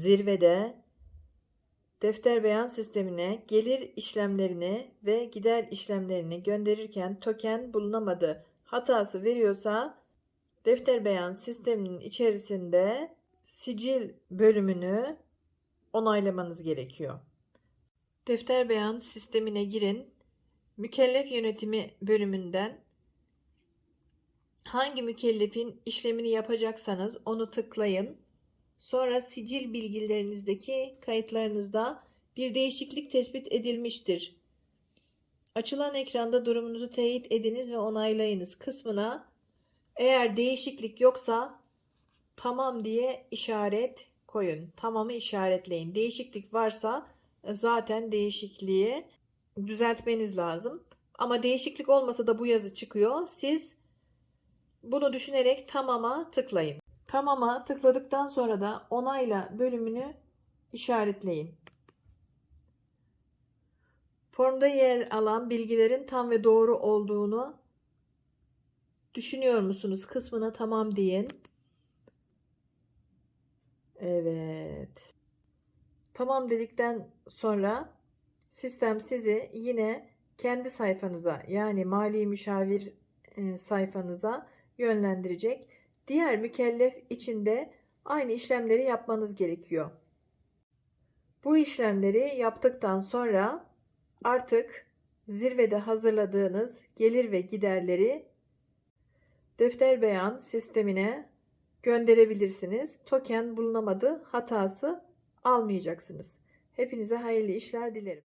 zirvede defter beyan sistemine gelir işlemlerini ve gider işlemlerini gönderirken token bulunamadı hatası veriyorsa defter beyan sisteminin içerisinde sicil bölümünü onaylamanız gerekiyor. Defter beyan sistemine girin. Mükellef yönetimi bölümünden hangi mükellefin işlemini yapacaksanız onu tıklayın. Sonra sicil bilgilerinizdeki kayıtlarınızda bir değişiklik tespit edilmiştir. Açılan ekranda durumunuzu teyit ediniz ve onaylayınız kısmına eğer değişiklik yoksa tamam diye işaret koyun. Tamamı işaretleyin. Değişiklik varsa e, zaten değişikliği düzeltmeniz lazım. Ama değişiklik olmasa da bu yazı çıkıyor. Siz bunu düşünerek tamama tıklayın. Tamama tıkladıktan sonra da onayla bölümünü işaretleyin. Formda yer alan bilgilerin tam ve doğru olduğunu düşünüyor musunuz kısmına tamam deyin. Evet. Tamam dedikten sonra sistem sizi yine kendi sayfanıza yani mali müşavir e, sayfanıza yönlendirecek. Diğer mükellef için de aynı işlemleri yapmanız gerekiyor. Bu işlemleri yaptıktan sonra artık zirvede hazırladığınız gelir ve giderleri defter beyan sistemine gönderebilirsiniz. Token bulunamadı hatası almayacaksınız. Hepinize hayırlı işler dilerim.